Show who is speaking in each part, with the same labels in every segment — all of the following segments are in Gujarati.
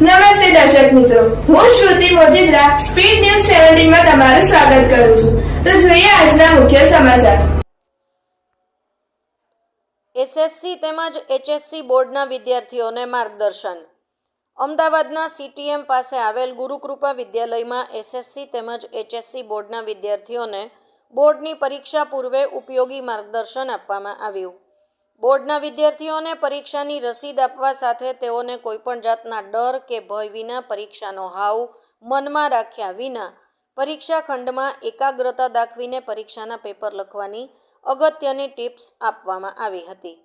Speaker 1: નમસ્તે દર્શક મિત્રો. હું શ્રુતિ મોજીદ્રા, સ્પીડ ન્યૂઝ સેવન્ટીનમાં તમારું સ્વાગત કરું છું. તો જોઈએ આજના મુખ્ય સમાચાર.
Speaker 2: એસએસસી તેમજ એચએસસી બોર્ડના વિદ્યાર્થીઓને માર્ગદર્શન. અમદાવાદના સીટીએમ પાસે આવેલ ગુરુકૃપા વિદ્યાલયમાં એસએસસી તેમજ એચએસસી બોર્ડના વિદ્યાર્થીઓને બોર્ડની પરીક્ષા પૂર્વે ઉપયોગી માર્ગદર્શન આપવામાં આવ્યું. બોર્ડના વિદ્યાર્થીઓને પરીક્ષાની રસીદ આપવા સાથે તેઓને કોઈપણ જાતના ડર કે ભય વિના પરીક્ષાનો હાવ મનમાં રાખ્યા વિના પરીક્ષા ખંડમાં એકાગ્રતા દાખવીને પરીક્ષાના પેપર લખવાની અગત્યની ટિપ્સ આપવામાં આવી હતી.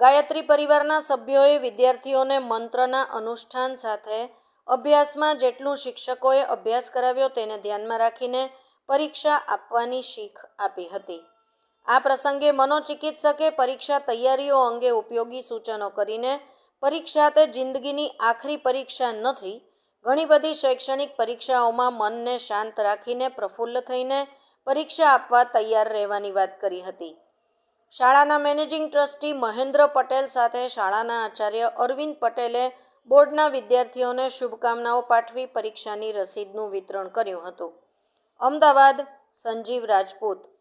Speaker 2: ગાયત્રી પરિવારના સભ્યોએ વિદ્યાર્થીઓને મંત્રના અનુષ્ઠાન સાથે અભ્યાસમાં જેટલું શિક્ષકોએ અભ્યાસ કરાવ્યો તેને ધ્યાનમાં રાખીને પરીક્ષા આપવાની શીખ આપી હતી. આ પ્રસંગે મનોચિકિત્સકે પરીક્ષા તૈયારીઓ અંગે ઉપયોગી સૂચનો કરીને પરીક્ષા તે જિંદગીની આખરી પરીક્ષા નથી ઘણી બધી શૈક્ષણિક પરીક્ષાઓમાં મનને શાંત રાખીને પ્રફુલ્લ થઈને પરીક્ષા આપવા તૈયાર રહેવાની વાત કરી હતી. શાળાના મેનેજિંગ ટ્રસ્ટી મહેન્દ્ર પટેલ સાથે શાળાના આચાર્ય અરવિંદ પટેલે બોર્ડના વિદ્યાર્થીઓને શુભકામનાઓ પાઠવી પરીક્ષાની રસીદનું વિતરણ કર્યું હતું. અમદાવાદ, સંજીવ રાજપૂત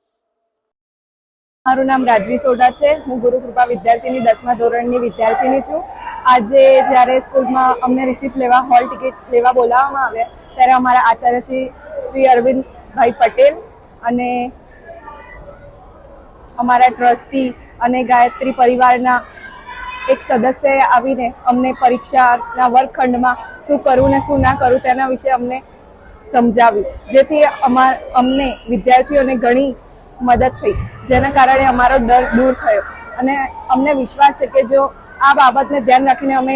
Speaker 3: મારું નામ રાજવી સોઢા છે. હું ગુરુકૃપા વિદ્યાર્થીની દસમા ધોરણની વિદ્યાર્થીની છું. આજે જ્યારે સ્કૂલમાં અમને રિસિપ્ટ લેવા હોલ ટિકિટ લેવા બોલાવવામાં આવ્યા, ત્યારે અમારા આચાર્ય શ્રી શ્રી અરવિંદભાઈ પટેલ અને અમારા ટ્રસ્ટી અને ગાયત્રી પરિવારના એક સદસ્યએ આવીને અમને પરીક્ષાના વર્ગખંડમાં શું કરવું ને શું ના કરવું તેના વિશે અમને સમજાવ્યું. જેથી અમાર અમને વિદ્યાર્થીઓને ઘણી મદદ થઈ. જેના કારણે અમારો ડર દૂર થયો. અને અમને વિશ્વાસ છે કે જો આ બાબતને ધ્યાન રાખીને અમે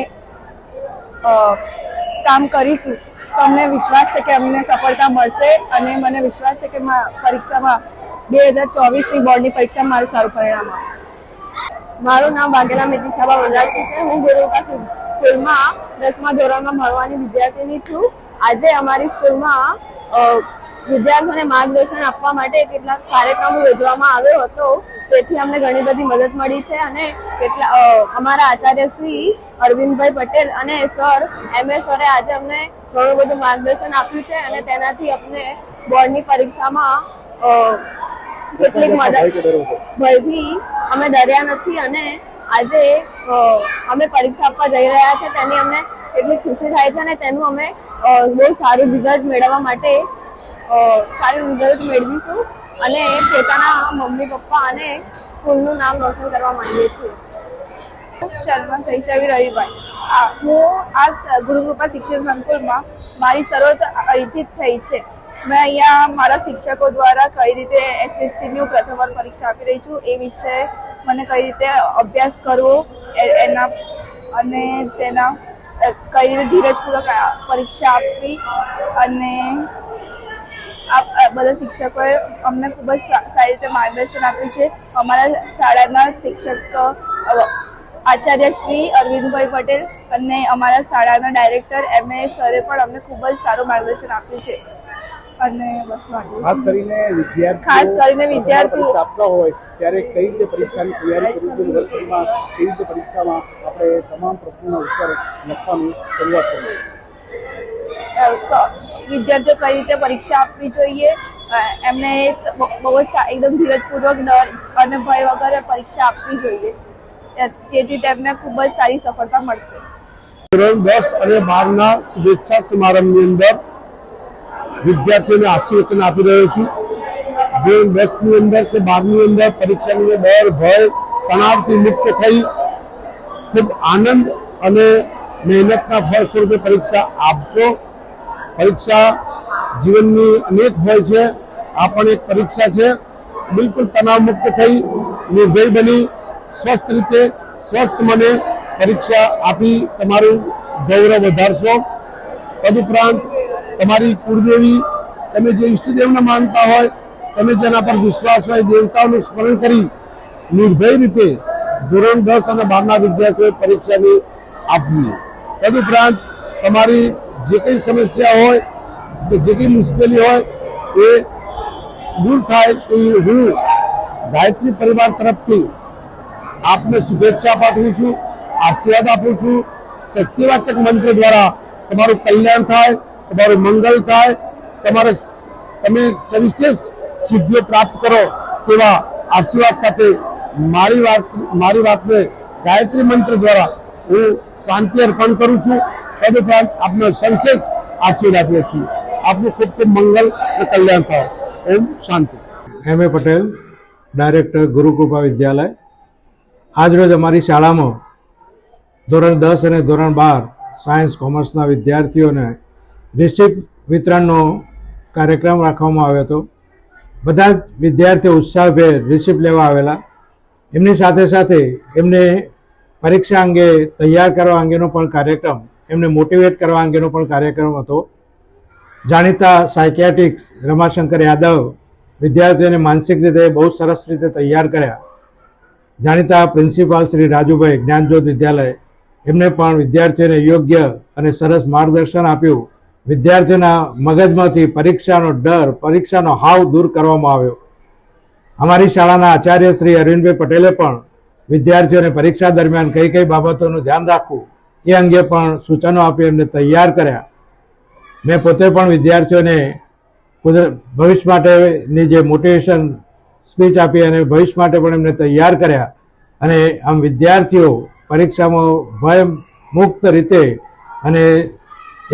Speaker 3: કામ કરીશું, તો અમને વિશ્વાસ છે કે અમને સફળતા મળશે અને મને વિશ્વાસ છે કે પરીક્ષામાં બે હજાર ચોવીસની બોર્ડની પરીક્ષામાં મારું સારું પરિણામ આવશે. મારું નામ વાઘેલા મિતિશાબા વનરાજસિંહ છે. હું ગુરુકા સ્કૂલમાં દસમા ધોરણમાં ભણવાની વિદ્યાર્થીની છું. આજે અમારી સ્કૂલમાં વિદ્યાર્થીઓને માર્ગદર્શન આપવા માટે કેટલાક કાર્યક્રમો યોજવામાં આવ્યો હતો. તેથી અમને ઘણી બધી મદદ મળી છે અને કેટલા અમારા આચાર્ય શ્રી અરવિંદભાઈ પટેલ અને સર એમ. એ. સરે આજે અમને ઘણું બધું માર્ગદર્શન આપ્યું છે અને તેનાથી અમને બોર્ડની પરીક્ષામાં કેટલીક મદદ ભયથી અમે ડર્યા નથી અને આજે અમે પરીક્ષા આપવા જઈ રહ્યા છે. તેની અમને એટલી ખુશી થાય છે અને તેનું અમે બહુ સારું રિઝલ્ટ મેળવવા માટે સારું રિઝલ્ટ મેળવીશું અને પોતાના મમ્મી, પપ્પા અને સ્કૂલનું નામ રોશન કરવા માંગીએ છીએ. શર્મા શૈશવી રવિભાઈ હું આ ગુરુકૃપા શિક્ષણ સંકુલમાં મારી શરૂઆત અહીંથી થઈ છે. મેં અહીંયા મારા શિક્ષકો દ્વારા કઈ રીતે એસએસસીની પ્રથમ વાર પરીક્ષા આપી રહી છું એ વિશે મને કઈ રીતે અભ્યાસ કરવો એના અને તેના કઈ રીતે ધીરજપૂર્વક પરીક્ષા આપવી અને આ બધા શિક્ષકોએ અમને ખૂબ જ સારી રીતે માર્ગદર્શન આપ્યું છે. અમારા શાળાના શિક્ષક આચાર્ય શ્રી અરવિંદભાઈ પટેલ અને અમારા શાળાના ડાયરેક્ટર એમ. એ. સરે પણ અમને ખૂબ જ સારું માર્ગદર્શન આપ્યું છે. અને બસ
Speaker 4: ખાસ કરીને
Speaker 3: ખાસ કરીને વિદ્યાર્થીઓ-
Speaker 4: આપતા હોય ત્યારે કઈ રીતે પરીક્ષાની તૈયારી કરવી કેવી રીતે પરીક્ષામાં આપણે તમામ પ્રશ્નોના ઉત્તર લખવાની શરૂઆત
Speaker 3: કરીએ ક- વિદ્યાર્થીઓ કઈ રીતે પરીક્ષા આપવી જોઈએ? એમને બહુ જ એકદમ ધીરજપૂર્વક ડર અને ભય વગર પરીક્ષા આપવી જોઈએ. જેથી તેમને ખૂબ જ સારી સફળતા મળશે.
Speaker 5: ધોરણ દસ અને બારના શુભેચ્છા સમારંભની અંદર વિદ્યાર્થીઓને આશીર્વચન આપી રહ્યો છું. ધોરણ દસની અંદર કે બારની અંદર પરીક્ષાની ડર, ભય, તણાવથી મુક્ત થઈ ખૂબ આનંદ અને મહેનતના ફળ સ્વરૂપે પરીક્ષા આપશો. પરીક્ષા જીવનની અનેક હોય છે. આ પણ એક પરીક્ષા છે. બિલકુલ તણાવ મુક્ત થઈ, નિર્ભય બની, સ્વસ્થ રીતે સ્વસ્થ મને પરીક્ષા આપી તમારું ગૌરવ વધારશો. તદુપરાંત તમારી કુળદેવી તમે જે ઈષ્ટદેવને માનતા હોય, તમે જેના પર વિશ્વાસ હોય, દેવતાઓનું સ્મરણ કરી નિર્ભય રીતે ધોરણ દસ અને બારના વિદ્યાર્થીઓએ પરીક્ષાની આપવી. તદુપરાંત તમારી જે કંઈ સમસ્યા હોય કે જે કંઈ મુશ્કેલી હોય એ દૂર થાય એ હું ગાયત્રી પરિવાર તરફથી આપને શુભેચ્છા પાઠવું છું, આશીર્વાદ આપું છું. સસ્તીવાચક મંત્ર દ્વારા તમારું કલ્યાણ થાય, તમારું મંગલ થાય, તમારે તમે સવિશેષ સિદ્ધિઓ પ્રાપ્ત કરો તેવા આશીર્વાદ સાથે મારી વાત, મારી વાતને ગાયત્રી મંત્ર દ્વારા હું શાંતિ અર્પણ કરું છું. તદુપરાંત આપનો સંશેષ આશીર્વાદ આપ્યો છું આપનું ખૂબ ખૂબ મંગલ અને કલ્યાણ થાય ઓમ શાંતિ.
Speaker 6: એમ એ પટેલ, ડાયરેક્ટર ગુરુકૃપા વિદ્યાલય. આજરોજ અમારી શાળામાં ધોરણ દસ અને ધોરણ બાર સાયન્સ કોમર્સના વિદ્યાર્થીઓને રિસિપ્ટ વિતરણનો કાર્યક્રમ રાખવામાં આવ્યો હતો. બધા જ વિદ્યાર્થીઓ ઉત્સાહભેર રિસિપ્ટ લેવા આવેલા. એમની સાથે સાથે એમને પરીક્ષા અંગે તૈયાર કરવા અંગેનો પણ કાર્યક્રમ એમને મોટિવેટ કરવા અંગેનો પણ કાર્યક્રમ હતો. જાણીતા સાયકિયાટિક્સ રમાશંકર યાદવ વિદ્યાર્થીઓને માનસિક રીતે બહુ સરસ રીતે તૈયાર કર્યા. જાણીતા પ્રિન્સિપાલ શ્રી રાજુભાઈ જ્ઞાનજ્યોત વિદ્યાલય એમને પણ વિદ્યાર્થીઓને યોગ્ય અને સરસ માર્ગદર્શન આપ્યું. વિદ્યાર્થીઓના મગજમાંથી પરીક્ષાનો ડર, પરીક્ષાનો હાવ દૂર કરવામાં આવ્યો. અમારી શાળાના આચાર્ય શ્રી અરવિંદભાઈ પટેલે પણ વિદ્યાર્થીઓને પરીક્ષા દરમિયાન કઈ કઈ બાબતોનું ધ્યાન રાખવું એ અંગે પણ સૂચનો આપી એમને તૈયાર કર્યા. મેં પોતે પણ વિદ્યાર્થીઓને ભવિષ્ય માટેની જે મોટિવેશન સ્પીચ આપી અને ભવિષ્ય માટે પણ એમને તૈયાર કર્યા. અને આમ વિદ્યાર્થીઓ પરીક્ષામાં ભય મુક્ત રીતે અને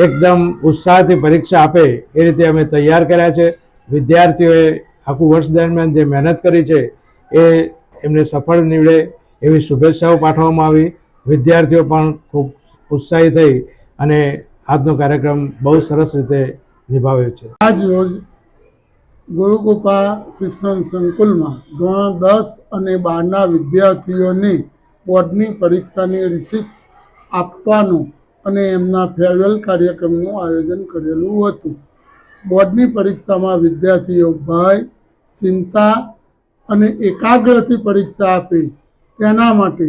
Speaker 6: એકદમ ઉત્સાહથી પરીક્ષા આપે એ રીતે અમે તૈયાર કર્યા છે. વિદ્યાર્થીઓએ આખું વર્ષ દરમિયાન જે મહેનત કરી છે એ એમને સફળ નીવડે એવી શુભેચ્છાઓ પાઠવવામાં આવી. વિદ્યાર્થીઓ પણ ખૂબ ઉત્સાહી થઈ અને આજનો કાર્યક્રમ બહુ સરસ રીતે નિભાવ્યો છે.
Speaker 7: આજ રોજ ગુરુકૃપા શિક્ષણ સંકુલમાં ધોરણ દસ અને બારના વિદ્યાર્થીઓને બોર્ડની પરીક્ષાની રિસિપ્ટ આપવાનું અને એમના ફેરવેલ કાર્યક્રમનું આયોજન કરેલું હતું. બોર્ડની પરીક્ષામાં વિદ્યાર્થીઓ ભય, ચિંતા અને એકાગ્રથી પરીક્ષા આપે. તેના માટે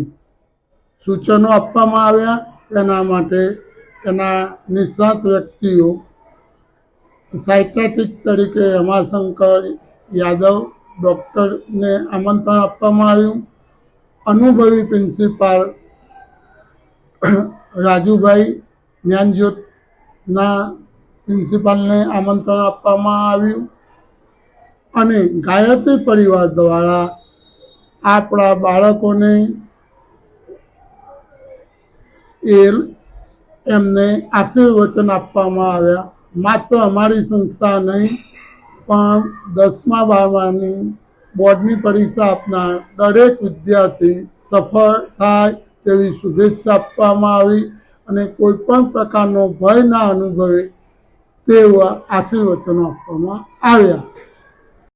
Speaker 7: સૂચનો આપવામાં આવ્યા તેના માટે એના નિષ્ણાત વ્યક્તિઓ સાયકેટ્રિક તરીકે રમાશંકર યાદવ ડૉક્ટરને આમંત્રણ આપવામાં આવ્યું. અનુભવી પ્રિન્સિપાલ રાજુભાઈ જ્ઞાનજ્યોતના પ્રિન્સિપાલને આમંત્રણ આપવામાં આવ્યું અને ગાયત્રી પરિવાર દ્વારા આપણા બાળકોને એ એમને આશીર્વચન આપવામાં આવ્યા. માત્ર અમારી સંસ્થા નહીં, પણ દસમા બારમાની બોર્ડની પરીક્ષા આપનાર દરેક વિદ્યાર્થી સફળ થાય તેવી શુભેચ્છા આપવામાં આવી અને કોઈ પણ પ્રકારનો ભય ના અનુભવે તેવા આશીર્વચનો આપવામાં આવ્યા.